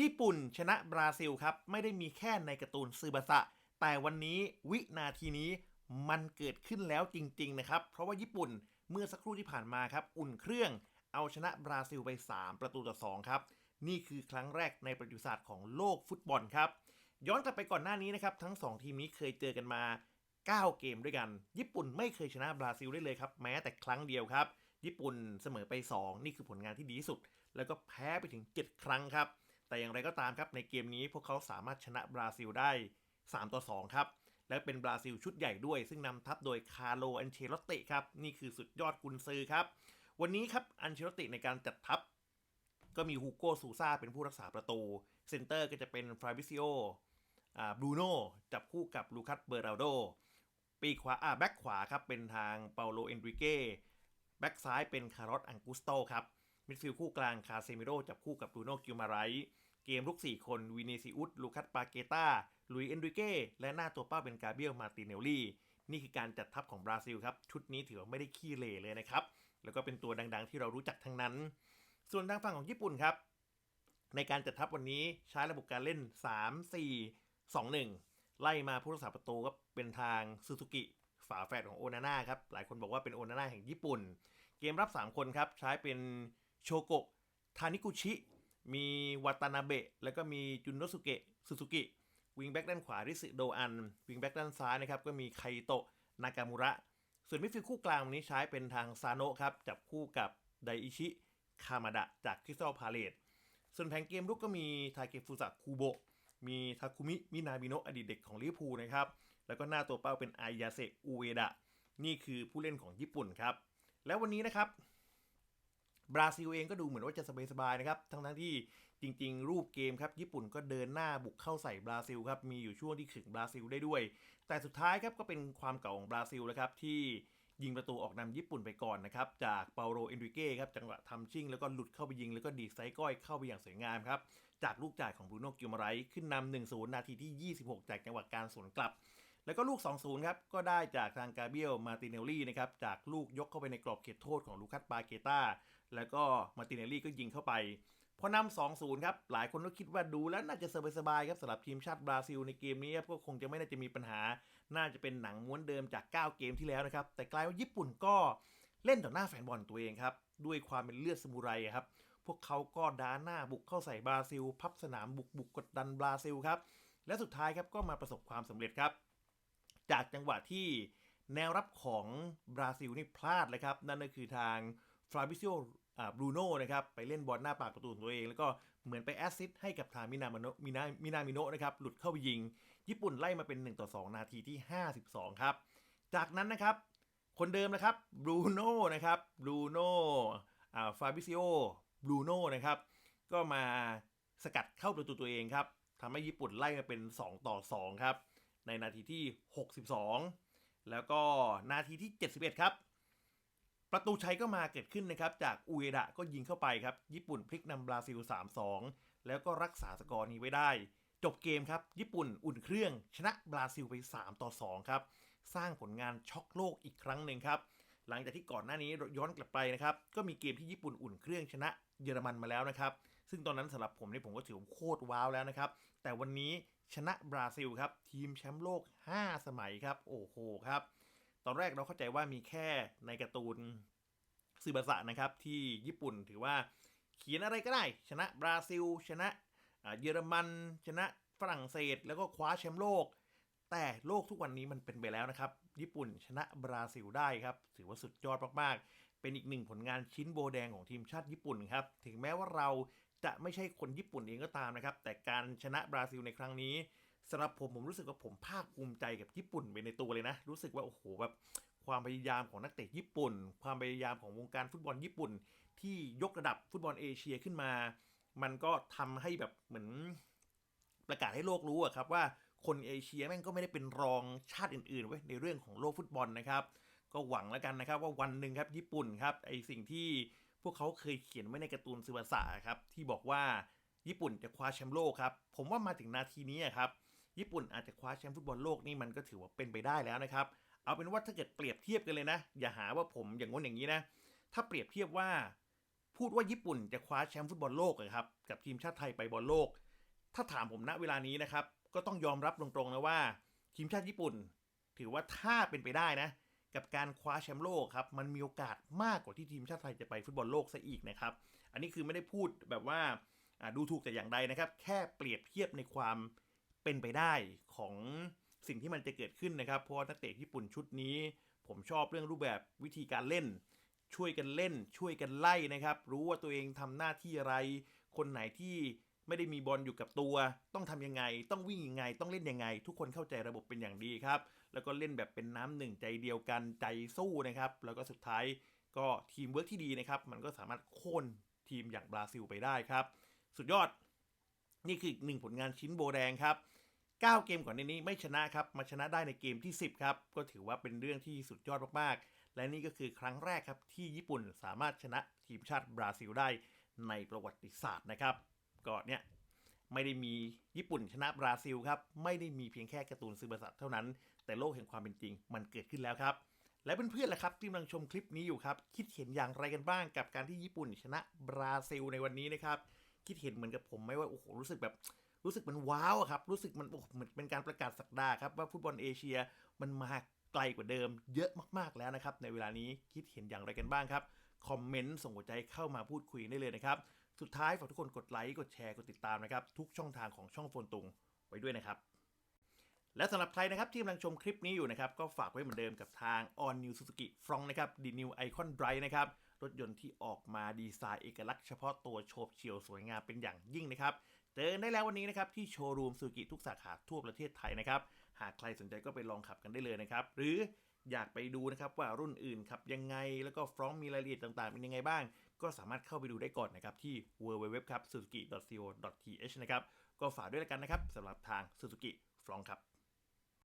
ญี่ปุ่นชนะบราซิลครับ ไม่ได้มีแค่ในการ์ตูนซืบาสะ แต่วันนี้วินาทีนี้มันเกิดขึ้นแล้วจริง ๆ นะครับ เพราะว่าญี่ปุ่นเมื่อสักครู่ที่ผ่านมาครับ อุ่นเครื่องเอาชนะบราซิลไป 3 ประตูต่อ 2 ครับ นี่คือครั้งแรกในประวัติศาสตร์ของโลกฟุตบอลครับ ย้อนกลับไปก่อนหน้านี้นะครับ ทั้ง 2 ทีมนี้เคยเจอกันมา 9 เกมด้วยกัน ญี่ปุ่นไม่เคยชนะบราซิลได้เลยครับ แม้แต่ครั้งเดียวครับ ญี่ปุ่นเสมอไป 2 นี่คือผลงานที่ดีที่สุด แล้วก็แพ้ไปถึง 7 ครั้งครับ แต่อย่างไรก็ตามครับในเกมนี้พวกเขาสามารถชนะบราซิลได้ 3 ต่อ 2 ครับ และเป็นบราซิลชุดใหญ่ด้วย ซึ่งนำทัพโดยคาร์โลอันเชลอตติครับ นี่คือสุดยอดกุนซือครับ วันนี้ครับอันเชลอตติในการจัดทัพ ก็มีฮูโกซูซาเป็นผู้รักษาประตู เซนเตอร์ก็จะเป็นฟราบิซิโออ่าบรูโน่จับคู่กับลูคัสเบอร์ราโด ปีขวาอ่าแบ็กขวาครับเป็นทางเปาโลเอนริเก้แบ็กซ้ายเป็นคาร์ลอสอังกุสโตครับ มิดฟิลด์คู่กลางคาเซมิโรจับคู่กับบูโน่กิลมาไรท์เกมลุก 4 คนวินีซิอุสลูคัสปาเกตาลุยเอนริเก้และหน้าตัวเป้าเป็นกาเบียลมาติเนลลี่ นี่คือการจัดทัพของบราซิลครับ ชุดนี้ถือว่าไม่ได้ขี้เหร่เลยนะครับ แล้วก็เป็นตัวดังๆที่เรารู้จักทั้งนั้น ส่วนทางฝั่งของญี่ปุ่นครับ ในการจัดทัพวันนี้ใช้ระบบการเล่น 3 4 2 1 ไล่มาผู้รักษาประตูก็เป็นทางซูซูกิฝาแฝดของโอนาน่าครับ หลายคนบอกว่าเป็นโอนาน่าแห่งญี่ปุ่น เกมรับ 3 คนครับใช้เป็น โชโกะทานิกุชิ มีวัตานาเบะ แล้วก็มีจุนโนสุเกะซูซูกิวิงแบ็กด้านขวาริสึโดอัน วิงแบ็กด้านซ้ายนะครับก็มีไคโตะ นากามุระ ส่วนมิดฟิลด์คู่กลางวันนี้ใช้เป็นทางซาโนะครับ จับคู่กับไดอิชิ คามาดะ จากคริสตัลพาเลตส่วนแผนเกมรุกก็มีทาเกฟุสะคูโบะ มีทาคุมิ มินาบิโนะอดีตเด็กของลิเวอร์พูลนะครับ แล้วก็หน้าตัวเป้าเป็นไอยาเซะ อูเอดะ นี่คือผู้เล่นของญี่ปุ่นครับ แล้ววันนี้นะครับ บราซิลเองก็ดูเหมือนว่าจะสบายๆนะครับ ทั้งทั้งๆที่จริง ๆ รูปเกมครับ ญี่ปุ่นก็เดินหน้าบุกเข้าใส่บราซิลครับ มีอยู่ช่วงที่ขึงบราซิลได้ด้วย แต่สุดท้ายครับก็เป็นความเก่าของบราซิลนะครับที่ยิงประตูออกนำญี่ปุ่นไปก่อนนะครับ จากเปาโลเอนริเก้ครับจังหวะทำชิ่งแล้วก็หลุดเข้าไปยิง แล้วก็ดีไซก้อยเข้าไปอย่างสวยงามครับ จากลูกจ่ายของบรูโน่กิลมาไรท์ขึ้นนำ1-0 นาทีที่ 26 จากจังหวะการสวนกลับ แล้วก็ลูก 2-0 ครับ ก็ได้จากทางกาเบียลมาติเนลลี่นะครับ จากลูกยกเข้าไปในกรอบเขตโทษของลูคัสปาเกตาแล้วก็มาติเนลลี่ก็ยิงเข้าไป พอนำ2-0 ครับ หลายคนก็คิดว่าดูแล้วน่าจะสบายๆครับสำหรับทีมชาติบราซิลในเกมนี้ครับก็คงจะไม่น่าจะมีปัญหา น่าจะเป็นหนังม้วนเดิมจาก 9 เกมที่แล้วนะครับ แต่กลายว่าญี่ปุ่นก็เล่นต่อหน้าแฟนบอลตัวเองครับ ด้วยความเป็นเลือดสมุไรครับ พวกเขาก็ด้านหน้าบุกเข้าใส่บราซิล พับสนามบุกบุกกดดันบราซิลครับ และสุดท้ายครับก็มาประสบความสำเร็จครับ จากจังหวะที่แนวรับของบราซิลนี่พลาดเลยครับ นั่นก็คือทางฟราบิซิโอบรูโน่นะครับไปเล่นบอลหน้าปากประตูของตัวเอง แล้วก็เหมือนไปแอสซิสต์ให้กับทางมินามิโนมินามินามิโนะนะครับหลุดเข้าไปยิง ญี่ปุ่นไล่มาเป็น 1 ต่อ 2 นาทีที่ 52 ครับ จากนั้นนะครับ คนเดิมนะครับบรูโน่นะครับบรูโน่อ่าฟาบิซิโอบรูโน่นะครับก็มาสกัดเข้าประตูตัวเองครับทำให้ญี่ปุ่นไล่มาเป็น 2 ต่อ 2 ครับ ในนาทีที่ 62 แล้วก็นาทีที่ 71 ครับ ประตูชัยก็มาเกิดขึ้นนะครับ จากอุเอดะก็ยิงเข้าไปครับ ญี่ปุ่นพลิกนำบราซิล 3-2 แล้วก็รักษาสกอร์นี้ไว้ได้ จบเกมครับ ญี่ปุ่นอุ่นเครื่อง ชนะบราซิลไป3ต่อ2ครับ สร้างผลงานช็อกโลกอีกครั้งหนึ่งครับหลังจากที่ก่อนหน้านี้ย้อนกลับไปนะครับ ก็มีเกมที่ญี่ปุ่นอุ่นเครื่องชนะเยอรมันมาแล้วนะครับ ซึ่งตอนนั้นสำหรับผมนี่ผมก็ถือว่าโคตรว้าวแล้วนะครับ แต่วันนี้ชนะบราซิลครับ ทีมแชมป์โลก 5 สมัยครับ โอ้โหครับ ตอนแรกเราเข้าใจว่ามีแค่ในการ์ตูนซึบาสะนะครับ ที่ญี่ปุ่นถือว่าเขียนอะไรก็ได้ ชนะบราซิล ชนะเยอรมัน ชนะฝรั่งเศส แล้วก็คว้าแชมป์โลก แต่โลกทุกวันนี้มันเป็นไปแล้วนะครับ ญี่ปุ่นชนะบราซิลได้ครับ ถือว่าสุดยอดมากๆ เป็นอีกหนึ่งผลงานชิ้นโบแดงของทีมชาติญี่ปุ่นครับ ถึงแม้ว่าเราจะไม่ใช่คนญี่ปุ่นเองก็ตามนะครับ แต่การชนะบราซิลในครั้งนี้สำหรับผมผมรู้สึกว่าผมภาคภูมิใจกับญี่ปุ่นไปในตัวเลยนะ รู้สึกว่าโอ้โหแบบความพยายามของนักเตะญี่ปุ่น ความพยายามของวงการฟุตบอลญี่ปุ่น ที่ยกระดับฟุตบอลเอเชียขึ้นมา มันก็ทำให้แบบเหมือนประกาศให้โลกรู้อะครับว่าคนเอเชียแม่งก็ไม่ได้เป็นรองชาติอื่นๆไว้ในเรื่องของโลกฟุตบอลนะครับ ก็หวังแล้วกันนะครับว่าวันหนึ่งครับญี่ปุ่นครับไอสิ่งที่พวกเขาเคยเขียนไว้ในการ์ตูนซึบาสะครับที่บอกว่าญี่ปุ่นจะคว้าแชมป์โลกครับผมว่ามาถึงนาทีนี้ครับญี่ปุ่นอาจจะคว้าแชมป์ฟุตบอลโลกนี่มันก็ถือว่าเป็นไปได้แล้วนะครับเอาเป็นว่าถ้าเกิดเปรียบเทียบกันเลยนะ อย่าหาว่าผมอย่างง้นอย่างนี้นะถ้าเปรียบเทียบว่า พูดว่าญี่ปุ่นจะคว้าแชมป์ฟุตบอลโลกอะครับกับทีมชาติไทยไปบอลโลก ถ้าถามผมณเวลานี้นะครับก็ต้องยอมรับตรงๆนะว่า ทีมชาติญี่ปุ่น ถือว่าถ้าเป็นไปได้นะ กับการคว้าแชมป์โลกครับ มันมีโอกาสมากกว่าที่ทีมชาติไทยจะไปฟุตบอลโลกซะอีกนะครับ อันนี้คือไม่ได้พูดแบบว่าดูถูกแต่อย่างใดนะครับ แค่เปรียบเทียบในความเป็นไปได้ของสิ่งที่มันจะเกิดขึ้นนะครับ เพราะนักเตะญี่ปุ่นชุดนี้ ผมชอบเรื่องรูปแบบวิธีการเล่น ช่วยกันเล่น ช่วยกันไล่นะครับ รู้ว่าตัวเองทำหน้าที่อะไร คนไหนที่ ไม่ได้มีบอลอยู่กับตัว ต้องทำยังไง ต้องวิ่งยังไง ต้องเล่นยังไง ทุกคนเข้าใจระบบเป็นอย่างดีครับ แล้วก็เล่นแบบเป็นน้ำหนึ่งใจเดียวกันใจสู้นะครับ แล้วก็สุดท้ายก็ทีมเวิร์กที่ดีนะครับ มันก็สามารถโค่นทีมอย่างบราซิลไปได้ครับ สุดยอด นี่คืออีกหนึ่งผลงานชิ้นโบแดงครับ9 เกมก่อนในนี้ไม่ชนะครับ มาชนะได้ในเกมที่ 10 ครับ ก็ถือว่าเป็นเรื่องที่สุดยอดมากๆ และนี่ก็คือครั้งแรกครับที่ญี่ปุ่นสามารถชนะทีมชาติบราซิลได้ในประวัติศาสตร์นะครับ ก็เนี่ยไม่ได้มีญี่ปุ่นชนะบราซิลครับ ไม่ได้มีเพียงแค่การ์ตูนซือบาสัตเท่านั้น แต่โลกแห่งความเป็นจริงมันเกิดขึ้นแล้วครับ และเพื่อนๆล่ะครับที่กำลังชมคลิปนี้อยู่ครับ คิดเห็นอย่างไรกันบ้างกับการที่ญี่ปุ่นชนะบราซิลในวันนี้นะครับ คิดเห็นเหมือนกับผมไหมว่าโอ้โหรู้สึกแบบรู้สึกมันว้าวครับ รู้สึกมันโอ้เหมือนเป็นการประกาศสักดาครับว่าฟุตบอลเอเชียมันมาไกลกว่าเดิม เยอะมากๆแล้วนะครับในเวลานี้คิดเห็นอย่างไรกันบ้างครับคอมเมนต์ส่งหัวใจเข้ามาพูดคุยได้เลยนะครับ สุดท้ายฝากทุกคนกดไลค์กดแชร์กดติดตามนะครับทุกช่องทางของช่องโฟนตุงไว้ด้วยนะครับและสำหรับใครนะครับที่กำลังชมคลิปนี้อยู่นะครับก็ฝากไว้เหมือนเดิมกับทาง All New Suzuki Front นะครับ The New Icon Drive นะครับรถยนต์ที่ออกมาดีไซน์เอกลักษณ์เฉพาะตัวโฉบเฉี่ยวสวยงามเป็นอย่างยิ่งนะครับ เจอกันได้แล้ววันนี้นะครับที่โชว์รูมซูกิทุกสาขาทั่วประเทศไทยนะครับ หากใครสนใจก็ไปลองขับกันได้เลยนะครับ หรือ อยากไปดูนะครับว่ารุ่นอื่นขับยังไง แล้วก็ฟรองมีรายละเอียดต่างๆ เป็นยังไงบ้าง ก็สามารถเข้าไปดูได้ก่อนนะครับที่ www ครับ suzuki co th นะครับก็ฝากด้วยแล้วกันนะครับสำหรับทาง Suzuki ฟรองครับ